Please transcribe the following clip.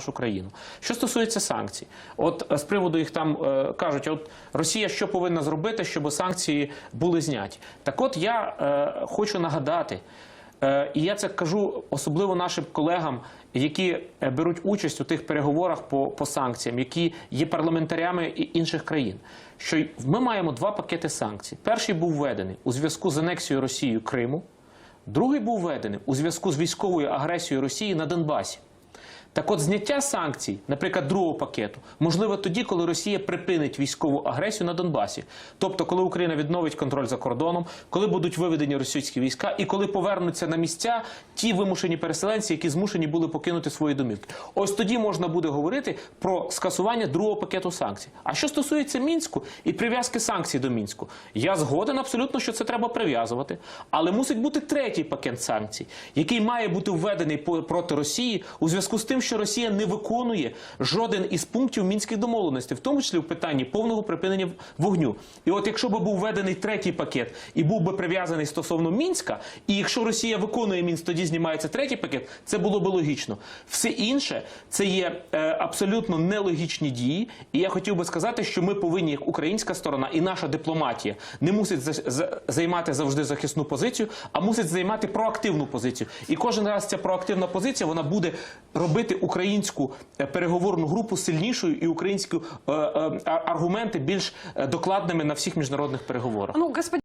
нашу країну. Що стосується санкцій, от е, з приводу їх там е, кажуть, от Росія що повинна зробити, щоб санкції були зняті. Так от я е, хочу нагадати, е, і я це кажу особливо нашим колегам, які е, беруть участь у тих переговорах по, по санкціям, які є парламентарями інших країн. Що ми маємо два пакети санкцій. Перший був введений у зв'язку з анексією Росією Криму. Другий був введений у зв'язку з військовою агресією Росії на Донбасі. Так от зняття санкцій, наприклад, другого пакету, можливо тоді, коли Росія припинить військову агресію на Донбасі. Тобто, коли Україна відновить контроль за кордоном, коли будуть виведені російські війська і коли повернуться на місця ті вимушені переселенці, які змушені були покинути свої домівки. Ось тоді можна буде говорити про скасування другого пакету санкцій. А що стосується мінську і прив'язки санкцій до мінську, я згоден абсолютно, що це треба прив'язувати, але мусить бути третій пакет санкцій, який має бути введений проти Росії у зв'язку з тим, що Росія не виконує жоден із пунктів мінських домовленостей, в тому числі в питанні повного припинення вогню. І от якщо би був введений третій пакет і був би прив'язаний стосовно мінська, і якщо Росія виконує мінськ, тоді знімається третій пакет, це було би логічно. Все інше це є е, абсолютно нелогічні дії. І я хотів би сказати, що ми повинні, як українська сторона і наша дипломатія, не мусить за- за- займати завжди захисну позицію, а мусить займати проактивну позицію. І кожен раз ця проактивна позиція вона буде робити українську е, переговорну групу сильнішою і українські е, е, аргументи більш докладними на всіх міжнародних переговорах. Ну,